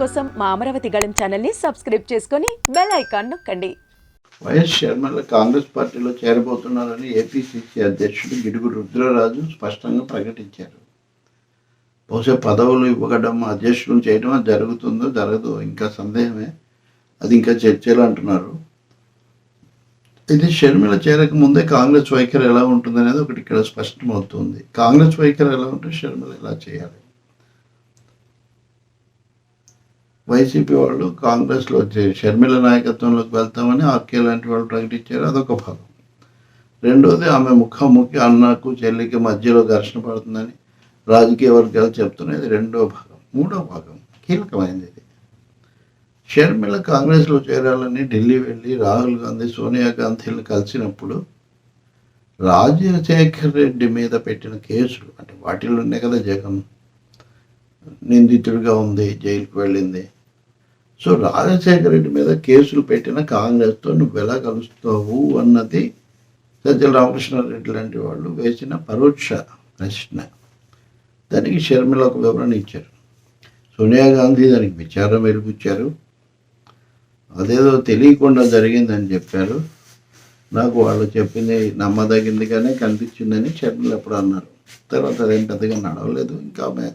కోసం మా అమరావతి గళం ఛానల్ని సబ్స్క్రైబ్ చేసుకొని బెల్ ఐకాన్ నొక్కండి. వైఎస్ షర్మిల కాంగ్రెస్ పార్టీలో చేరబోతున్నారని ఏపీసీసీ అధ్యక్షుడు గిడుగు రుద్రరాజు స్పష్టంగా ప్రకటించారు. బహుశా పదవులు ఇవ్వడం అధ్యక్షులు చేయడం అది జరుగుతుందో జరగదు ఇంకా సందేహమే. అది ఇంకా చర్చలు అంటున్నారు. ఇది షర్మిల చేరక ముందే కాంగ్రెస్ వైఖరి ఎలా ఉంటుంది అనేది ఒకటి ఇక్కడ స్పష్టమవుతుంది. కాంగ్రెస్ వైఖరి ఎలా ఉంటే షర్మిల ఎలా చేయాలి? వైసీపీ వాళ్ళు కాంగ్రెస్లో చే- షర్మిల నాయకత్వంలోకి వెళ్తామని ఆర్కే లాంటి వాళ్ళు ప్రకటించారు. అదొక భాగం. రెండోది ఆమె ముఖాముఖి అన్నకు చెల్లికి మధ్యలో ఘర్షణ పడుతుందని రాజకీయ వర్గాలు చెప్తున్నది రెండో భాగం. మూడో భాగం కీలకమైనది ఇది. షర్మిల కాంగ్రెస్లో చేరాలని ఢిల్లీ వెళ్ళి రాహుల్ గాంధీ సోనియా గాంధీని కలిసినప్పుడు రాజశేఖర్ రెడ్డి మీద పెట్టిన కేసులు అంటే వాటిల్లోనే కదా జగన్ నిందితుడిగా ఉంది జైలుకు వెళ్ళింది సో రాజశేఖర రెడ్డి మీద కేసులు పెట్టిన కాంగ్రెస్తో నువ్వు ఎలా కలుస్తావు అన్నది సజ్జల రామకృష్ణారెడ్డి లాంటి వాళ్ళు వేసిన పరోక్ష ప్రశ్న. దానికి షర్మిల ఒక వివరణ ఇచ్చారు. సోనియా గాంధీ దానికి విచారం వెలిపుచ్చారు అదేదో తెలియకుండా జరిగిందని చెప్పారు. నాకు వాళ్ళు చెప్పింది నమ్మదగిందిగానే కనిపించిందని షర్మిల ఎప్పుడు అన్నారు. తర్వాత అదేం పెద్దగా నడవలేదు. ఇంకా ఆమె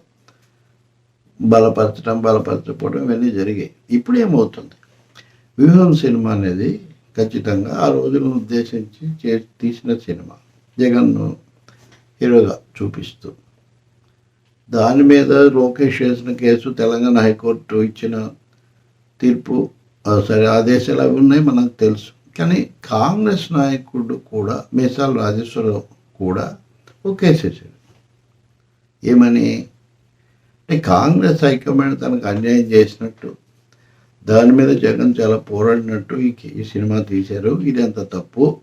బలపరచడం బలపరచకపోవడం ఇవన్నీ జరిగాయి. ఇప్పుడు ఏమవుతుంది? వ్యూహం సినిమా అనేది ఖచ్చితంగా ఆ రోజులను ఉద్దేశించి చే తీసిన సినిమా. జగన్ను హీరోగా చూపిస్తూ. దాని మీద లోకేష్ చేసిన కేసు తెలంగాణ హైకోర్టు ఇచ్చిన తీర్పు ఆ, సరే ఆదేశాలు అవి ఉన్నాయి మనకు తెలుసు. కానీ కాంగ్రెస్ నాయకుడు కూడా మేసాల రాజేశ్వరరావు కూడా ఒక కేసు ఏమని? కాంగ్రెస్ హైకమాండ్ తనకు అన్యాయం చేసినట్టు దాని మీద జగన్ చాలా పోరాడినట్టు ఈ ఈ సినిమా తీశారు. ఇది అంత తప్పు.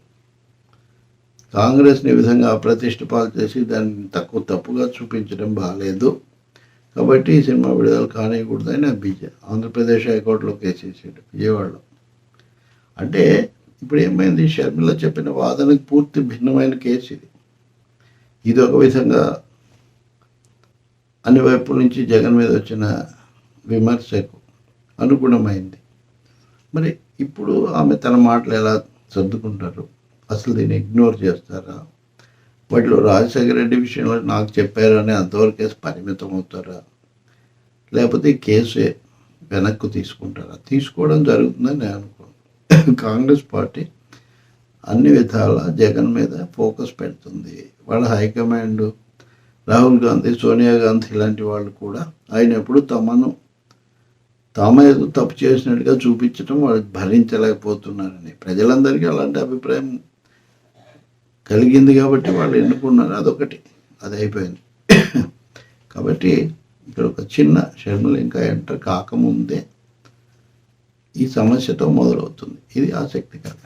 కాంగ్రెస్ని విధంగా అప్రతిష్ట పాలు చేసి దాన్ని తక్కువ తప్పుగా చూపించడం బాగాలేదు కాబట్టి ఈ సినిమా విడుదల కానియకూడదని బీజే ఆంధ్రప్రదేశ్ హైకోర్టులో కేసు వేసాడు విజయవాడలో. అంటే ఇప్పుడు ఏమైంది? షర్మిల చెప్పిన వాదనకు పూర్తి భిన్నమైన కేసు ఇది. ఇది ఒక విధంగా అన్ని వైపుల నుంచి జగన్ మీద వచ్చిన విమర్శకు అనుగుణమైంది. మరి ఇప్పుడు ఆమె తన మాటలు ఎలా సర్దుకుంటారు? అసలు దీన్ని ఇగ్నోర్ చేస్తారా? వాటిలో రాజశేఖర రెడ్డి విషయంలో నాకు చెప్పారని అంతవరకే పరిమితం అవుతారా లేకపోతే కేసు వెనక్కు తీసుకుంటారా? తీసుకోవడం జరుగుతుందని నేను అనుకోను. కాంగ్రెస్ పార్టీ అన్ని విధాల జగన్ మీద ఫోకస్ పెడుతుంది. వాళ్ళ హైకమాండ్ రాహుల్ గాంధీ సోనియా గాంధీ లాంటి వాళ్ళు కూడా ఆయన ఎప్పుడు తమను తాము ఏదో తప్పు చేసినట్టుగా చూపించడం వాళ్ళు భరించలేకపోతున్నారని. ప్రజలందరికీ అలాంటి అభిప్రాయం కలిగింది కాబట్టి వాళ్ళు ఎన్నుకున్నారు. అదొకటి. అది అయిపోయింది. కాబట్టి ఇక్కడ ఒక చిన్న షర్మిల ఇంకా ఎంటర్ కాకముందే ఈ సమస్యతో మొదలవుతుంది. ఇది ఆసక్తికరం.